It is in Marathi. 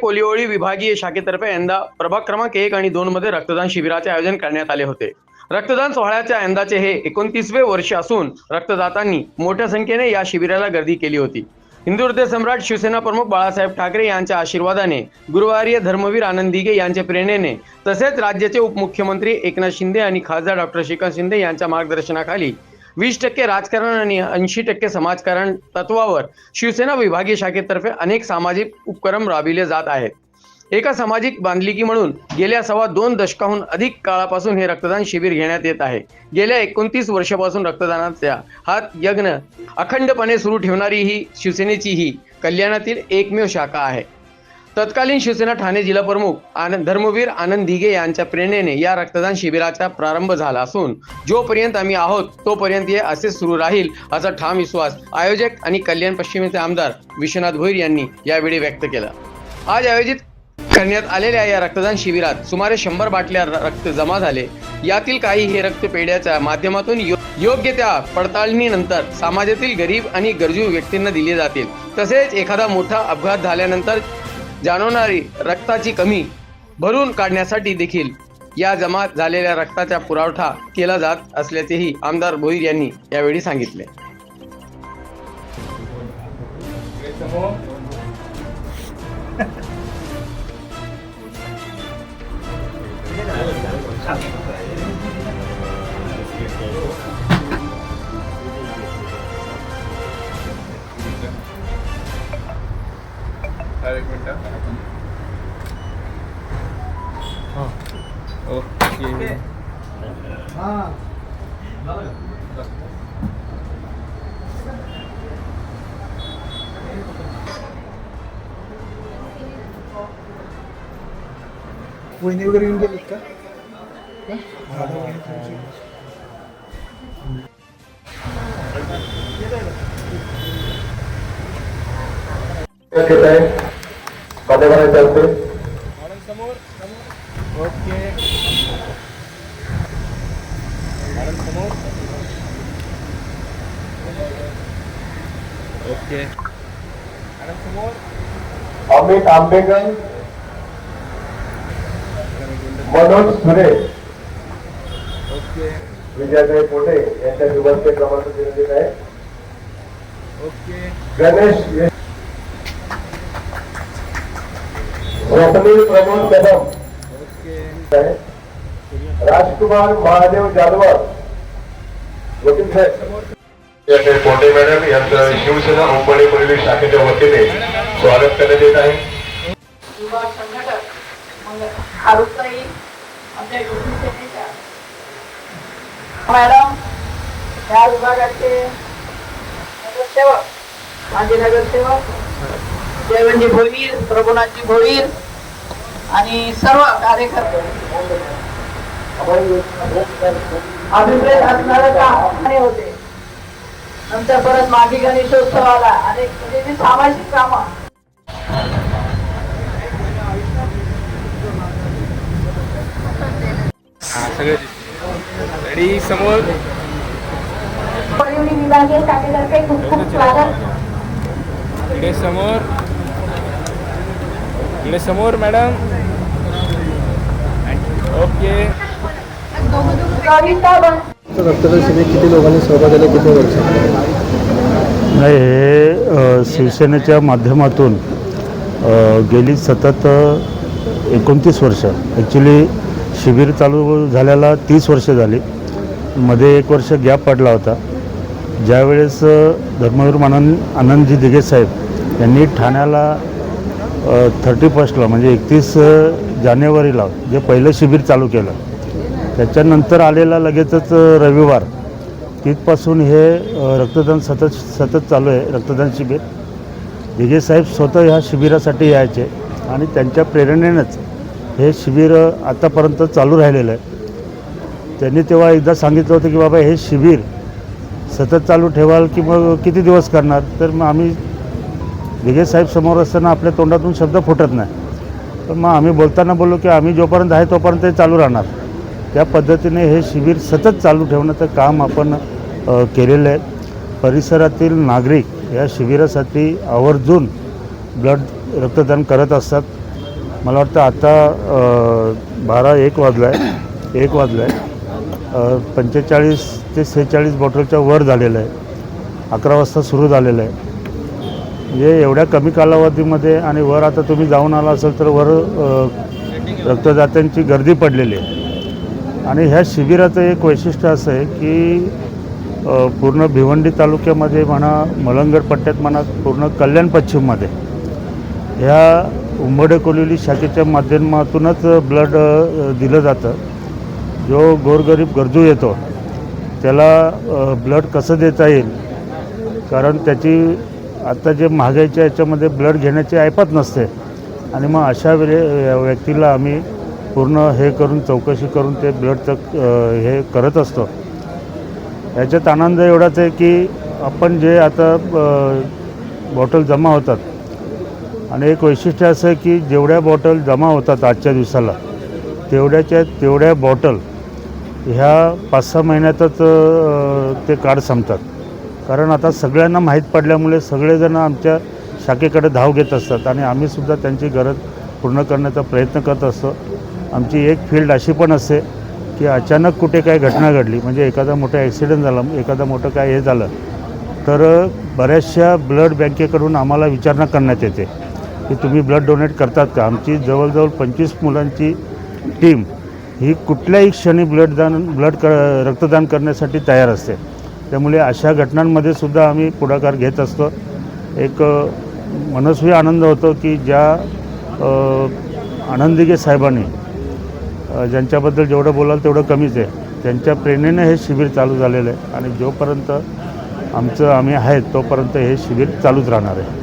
कोलिओळी विभागीय शाखेतर्फे यंदा प्रभाग क्रमांक एक आणि दोन मध्ये रक्तदान शिबिराचे आयोजन करण्यात आले होते. रक्तदान सोहळ्याच्या यंदाचे हे एकोणतीसवे वर्ष असून रक्तदातांनी मोठ्या संख्येने या शिबिराला गर्दी केली होती. हिंदू सम्राट शिवसेना प्रमुख बाळासाहेब ठाकरे यांच्या आशीर्वादाने गुरुवार्य धर्मवीर आनंद दिघे यांच्या प्रेरणेने तसेच राज्याचे उपमुख्यमंत्री एकनाथ शिंदे आणि खासदार डॉक्टर श्रीकांत शिंदे यांच्या मार्गदर्शनाखाली वीस टक्के राजकारण आणि ऐंशी टक्के समाजकारण तत्वावर शिवसेना विभागीय शाखेतर्फे अनेक सामाजिक उपक्रम राबविले जात आहेत. एका सामाजिक बांधलिकी म्हणून गेल्या सव्वा दोन दशकाहून अधिक काळापासून हे रक्तदान शिबिर घेण्यात येत आहे. गेल्या एकोणतीस वर्षापासून रक्तदानाचा हा यज्ञ अखंडपणे सुरू ठेवणारी ही शिवसेनेची ही कल्याणातील एकमेव शाखा आहे. तत्कालीन शिवसेना ठाणे जिल्हा प्रमुख आनंद धर्मवीर आनंद दिघे यांच्या प्रेरणेने या रक्तदान शिबिराचा प्रारंभ झाला असून जोपर्यंत आम्ही आहोत तोपर्यंत हे असेच सुरू राहील असा ठाम विश्वास आयोजक आणि कल्याण पश्चिमेचे आमदार विश्वनाथ भोईर यांनी यावेळी व्यक्त केला. आज आयोजित करण्यात आलेल्या या रक्तदान शिबिरात सुमारे शंभर बाटल्या र- रक्त जमा झाले. यातील काही हे रक्तपेढ्याच्या माध्यमातून योग्य त्या पडताळणीनंतर समाजातील गरीब आणि गरजू व्यक्तींना दिले जातील. तसेच एखादा मोठा अपघात झाल्यानंतर जाणवणारी रक्ताची कमी भरून काढण्यासाठी देखील या जमा झालेल्या रक्ताचा पुरवठा केला जात असल्याचेही आमदार भोईर यांनी यावेळी सांगितले. एक मिनिट ओके वहिनी वगैरे येऊन गेलीत का घेत मॅडम समोर अमित आंबेकर मनोज सुरे ओके. विजयाताई पोटे यांच्या शुभांचे क्रमांक दिले गेले आहे ओके. गणेश स्वप्नील प्रमोद कदम. राजकुमार महादेव जाधवर वकील साहेब. पोटे मॅडम यांचं शिवसेना मुंबई परिवेश शाखेच्या वतीने स्वागत करण्यात येत आहे. युवा संघटक खारुताई आमच्या युवती सेनेच्या. मॅडम या विभागाचे नगरसेवक माजी नगरसेवक देवनजी भोईर प्रभुनाथजी भोईर आणि सर्व कार्यकर्ते. अभिप्रेत असणारं होते. नंतर परत मागी गणेशोत्सवाला अनेक म्हणजे सामाजिक कामं. सगळे. रेडी समोर परिवणी विभागीय शाखेतर्फे खूप खूप स्वागत. इकडे समोर इकडे समोर मॅडम. ओके. रक्तदान किती लोकांनी सहभाग दिला किती वर्ष? नाही हे शिवसेनेच्या माध्यमातून गेली सतत एकोणतीस वर्ष. ॲक्च्युली शिबिर चालू झाल्याला तीस वर्ष झाली. मध्ये एक वर्ष गॅप पडला होता. ज्यावेळेस धर्मवीर मानन आनंदजी दिघे साहेब यांनी ठाण्याला थर्टी फर्स्टला म्हणजे एकतीस जानेवारीला जे पहिलं शिबिर चालू केलं त्याच्यानंतर आलेला लगेचच रविवार. तिथपासून हे रक्तदान सतत सतत चालू आहे रक्तदान शिबिर. विजयसाहेब साहेब स्वतः ह्या शिबिरासाठी यायचे आणि त्यांच्या प्रेरणेनंच हे शिबिर आतापर्यंत चालू राहिलेलं आहे. त्यांनी तेव्हा एकदा सांगितलं होतं की बाबा हे शिबिर सतत चालू ठेवाल की मग किती दिवस करणार? तर मग आम्ही दिघे साहेब समोर असताना आपल्या तोंडातून शब्द फुटत नाही. पण मग आम्ही बोलताना बोललो की आम्ही जोपर्यंत आहे तोपर्यंत ते चालू राहणार. त्या पद्धतीने हे शिबिर सतत चालू ठेवण्याचं काम आपण केलेलं आहे. परिसरातील नागरिक या शिबिरासाठी आवर्जून ब्लड रक्तदान करत असतात. मला वाटतं आता बारा एक वाजला आहे एक वाजला आहे पंचेचाळीस ते सेहेचाळीस बॉटलच्या वर झालेलं आहे. अकरा वाजता सुरू झालेलं आहे. हे एवढ्या कमी कालावधीमध्ये आणि वर आता तुम्ही जाऊन आला असेल तर वर रक्तदात्यांची गर्दी पडलेली आहे. आणि ह्या शिबिराचं एक वैशिष्ट्य असं आहे की पूर्ण भिवंडी तालुक्यामध्ये म्हणा मलंगड पट्ट्यात म्हणा पूर्ण कल्याण पश्चिममध्ये ह्या उंबडे कोलिली शाखेच्या माध्यमातूनच ब्लड दिलं जातं. जो गोरगरीब गरजू येतो त्याला ब्लड कसं देता येईल? कारण त्याची आता जे महागाईच्या याच्यामध्ये ब्लड घेण्याची ऐपत नसते. आणि मग अशा वेळे व्यक्तीला आम्ही पूर्ण हे करून चौकशी करून ते ब्लडचं हे करत असतो. याच्यात आनंद एवढाच आहे की आपण जे आता बॉटल जमा होतात. आणि एक वैशिष्ट्य असं आहे की जेवढ्या बॉटल जमा होतात आजच्या दिवसाला तेवढ्याच्या तेवढ्या बॉटल ह्या पाच सहा महिन्यातच ते कार्ड संपतात. कारण आता सगळ्यांना माहीत पडल्यामुळे सगळेजण आमच्या शाखेकडे धाव घेत असतात आणि आम्हीसुद्धा त्यांची गरज पूर्ण करण्याचा प्रयत्न करत असतो. आमची एक फील्ड अशी पण असते की अचानक कुठे काय घटना घडली म्हणजे एखादा मोठा ॲक्सिडेंट झाला एखादा मोठं काय हे झालं तर बऱ्याचशा ब्लड बँकेकडून आम्हाला विचारणा करण्यात येते की तुम्ही ब्लड डोनेट करतात का? आमची जवळजवळ पंचवीस मुलांची टीम ही कुठल्याही क्षणी ब्लडदान ब्लड क रक्तदान करण्यासाठी तयार असते. त्यामुळे अशा घटनांमध्ये सुद्धा आम्ही पुढाकार घेत असतो. एक मनस्वी आनंद होतो की ज्या आनंदिगे साहेबांनी ज्यांच्याबद्दल जेवढं बोलाल तेवढं कमीच आहे. त्यांच्या प्रेरणेनं हे शिबिर चालू झालेलं आहे आणि जोपर्यंत आमचं आम्ही आहेत तोपर्यंत हे शिबिर चालूच राहणार आहे.